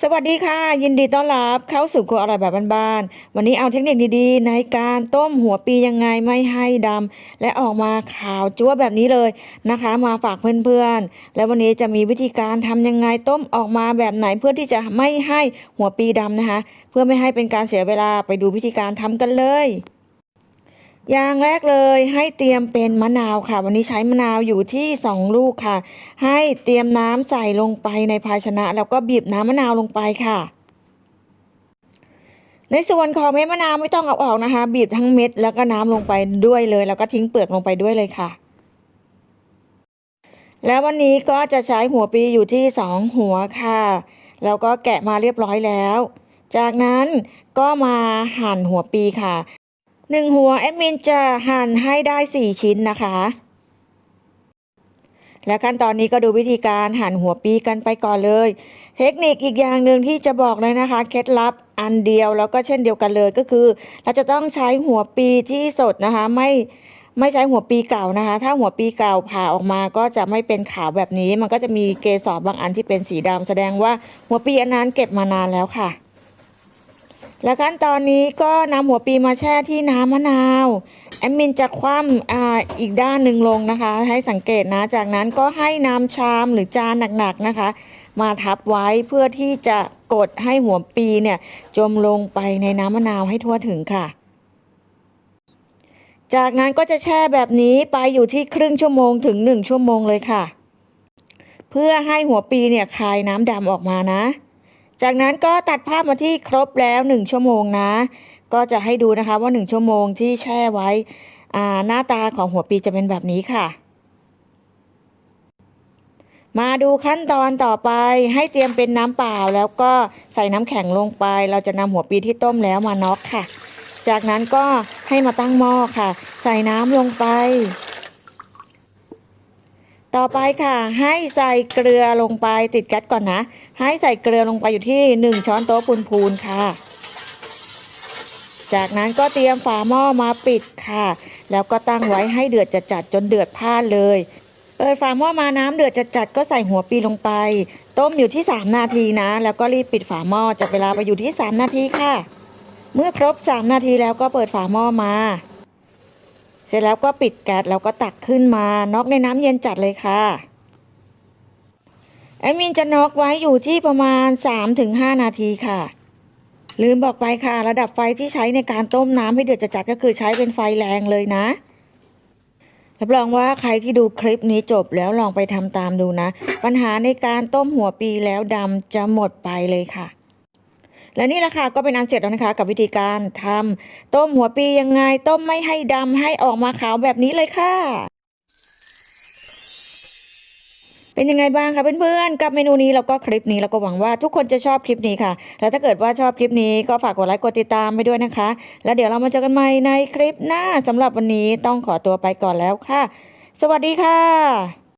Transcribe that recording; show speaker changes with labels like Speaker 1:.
Speaker 1: สวัสดีค่ะ ยินดีต้อนรับเข้าสู่ครัวอร่อยแบบบ้านๆวันนี้เอาเทคนิคดีๆ ในการต้มหัวปียังไงไม่ให้ดำและออกมาขาวจั๊วแบบนี้เลยนะคะ มาฝากเพื่อนๆ และวันนี้จะมีวิธีการทำยังไงต้มออกมาแบบไหนเพื่อที่จะไม่ให้หัวปีดำนะคะ เพื่อไม่ให้เป็นการเสียเวลาไปดูวิธีการทำกันเลย อย่างแรกเลยให้เตรียมเป็นมะนาวค่ะ วันนี้ใช้มะนาวอยู่ที่ 2 ลูกค่ะ ให้เตรียมน้ำใส่ลงไปในภาชนะ แล้วก็บีบน้ำมะนาวลงไปค่ะ ในส่วนของเม็ดมะนาวไม่ต้องเอาออกนะคะ บีบทั้งเม็ดแล้วก็น้ำลงไปด้วยเลย แล้วก็ทิ้งเปลือกลงไปด้วยเลยค่ะ แล้ววันนี้ก็จะใช้หัวปีอยู่ที่ 2 หัวค่ะ แล้วก็แกะมาเรียบร้อยแล้วจากนั้นก็มาหั่นหัวปีค่ะ หนึ่งหัวแอดมินจะหั่นให้ได้4ชิ้นนะคะ และขั้นตอนนี้ก็ดูวิธีการหั่นหัวปีกันไปก่อนเลย เทคนิคอีกอย่างหนึ่งที่จะบอกเลยนะคะ เคล็ดลับอันเดียวแล้วก็เช่นเดียวกันเลยก็คือ เราจะต้องใช้หัวปีที่สดนะคะไม่ไม่ใช้หัวปีเก่านะคะ ถ้าหัวปีเก่าผ่าออกมาก็จะไม่เป็นขาวแบบนี้ มันก็จะมีเกสรบางอันที่เป็นสีดำแสดงว่าหัวปีอันนั้นเก็บมานานแล้วค่ะ และขั้นตอนนี้ก็นำหัวปีมาแช่ที่น้ำมะนาว แอดมินจะคว่ำอ่าอีกด้านหนึ่งลงนะคะ ให้สังเกตนะ จากนั้นก็ให้น้ำชามหรือจานหนักๆนะคะ มาทับไว้เพื่อที่จะกดให้หัวปีเนี่ยจมลงไปในน้ำมะนาวให้ทั่วถึงค่ะ จากนั้นก็จะแช่แบบนี้ไปอยู่ที่ครึ่งชั่วโมงถึงหนึ่งชั่วโมงเลยค่ะ เพื่อให้หัวปีเนี่ยคายน้ำดำออกมานะ จากนั้นก็ตัดภาพมาที่ครบแล้ว 1 ชั่วโมงนะ ก็จะให้ดูนะคะว่า 1 ชั่วโมงที่แช่ไว้อ่าหน้าตาของหัวปีจะเป็นแบบนี้ค่ะ มาดูขั้นตอนต่อไปให้เตรียมเป็นน้ำเปล่า แล้วก็ใส่น้ำแข็งลงไป เราจะนำหัวปีที่ต้มแล้วมาน็อกค่ะ จากนั้นก็ให้มาตั้งหม้อค่ะ ใส่น้ำลงไป ต่อไปค่ะ ให้ใส่เกลือลงไปติดแก๊สก่อนนะ ให้ใส่เกลือลงไปอยู่ที่ 1 ช้อนโต๊ะพูนๆค่ะ จากนั้นก็เตรียมฝาหม้อมาปิดค่ะ แล้วก็ตั้งไว้ให้เดือดจัดๆจนเดือดพล่านเลยเปิดฝาหม้อมาน้ำเดือดจัดๆก็ใส่หัวปีลงไป ต้มอยู่ที่ 3 นาทีนะ แล้วก็รีบปิดฝาหม้อจับเวลาไปอยู่ที่ 3 นาทีค่ะ เมื่อครบ 3 นาทีแล้วก็เปิดฝาหม้อมา สร็จแล้วก็ปิดแก๊สแล้วก็ตักขึ้นมาน็อกในน้ำเย็นจัดเลยค่ะแอดมินจะน็อกไว้อยู่ที่ประมาณ 3-5 นาทีค่ะ ลืมบอกไปค่ะ ระดับไฟที่ใช้ในการต้มน้ำให้เดือดจัดก็คือใช้เป็นไฟแรงเลยนะรับรองว่าใครที่ดูคลิปนี้จบแล้วลองไปทำตามดูนะ ปัญหาในการต้มหัวปีแล้วดำจะหมดไปเลยค่ะ และนี่แหละค่ะก็เป็นอันเสร็จแล้วนะคะ กับวิธีการทำต้มหัวปียังไง ต้มไม่ให้ดำให้ออกมาขาวแบบนี้เลยค่ะ เป็นยังไงบ้างคะเพื่อนๆกับเมนูนี้แล้วก็คลิปนี้แล้วก็หวังว่าทุกคนจะชอบคลิปนี้ค่ะ แล้วถ้าเกิดว่าชอบคลิปนี้ก็ฝากกดไลค์กดติดตามไปด้วยนะคะ แล้วเดี๋ยวเรามาเจอกันใหม่ในคลิปหน้าสำหรับวันนี้ต้องขอตัวไปก่อนแล้วค่ะ สวัสดีค่ะ